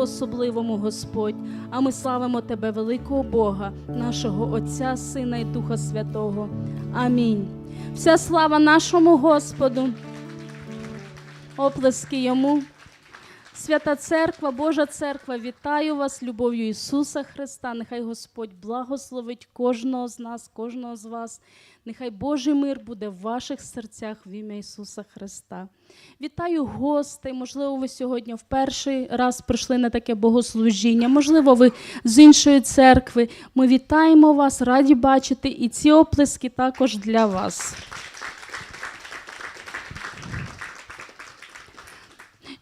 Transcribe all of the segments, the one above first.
по-особливому, Господь, а ми славимо Тебе, великого Бога, нашого Отця, Сина і Духа Святого. Амінь. Вся слава нашому Господу. Оплески йому. Свята Церква, Божа Церква, вітаю вас любов'ю Ісуса Христа. Нехай Господь благословить кожного з нас, кожного з вас. Нехай Божий мир буде в ваших серцях в ім'я Ісуса Христа. Вітаю гостей. Можливо, ви сьогодні в перший раз прийшли на таке богослужіння. Можливо, ви з іншої церкви. Ми вітаємо вас, раді бачити, і ці оплески також для вас.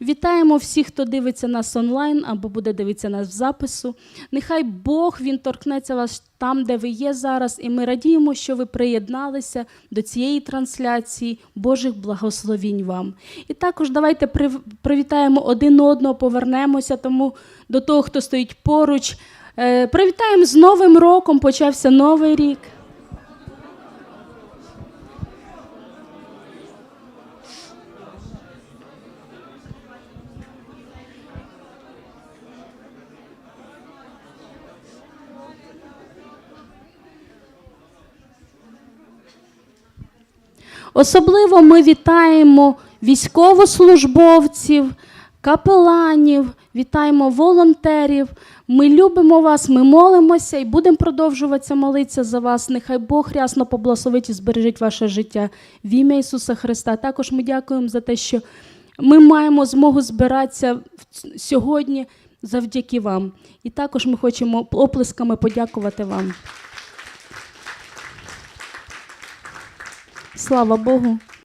Вітаємо всіх, хто дивиться нас онлайн або буде дивитися нас в запису. Нехай Бог він торкнеться вас там, де ви є зараз, і ми радіємо, що ви приєдналися до цієї трансляції. Божих благословінь вам. І також давайте прив- привітаємо один одного, повернемося тому до того, хто стоїть поруч. Е, Привітаємо з Новим роком, почався новий рік. Особливо ми вітаємо військовослужбовців, капеланів, вітаємо волонтерів. Ми любимо вас, ми молимося і будемо продовжуватися молитися за вас. Нехай Бог рясно поблагословить і збережить ваше життя в ім'я Ісуса Христа. Також ми дякуємо за те, що ми маємо змогу збиратися сьогодні завдяки вам. І також ми хочемо оплесками подякувати вам. Слава Богу.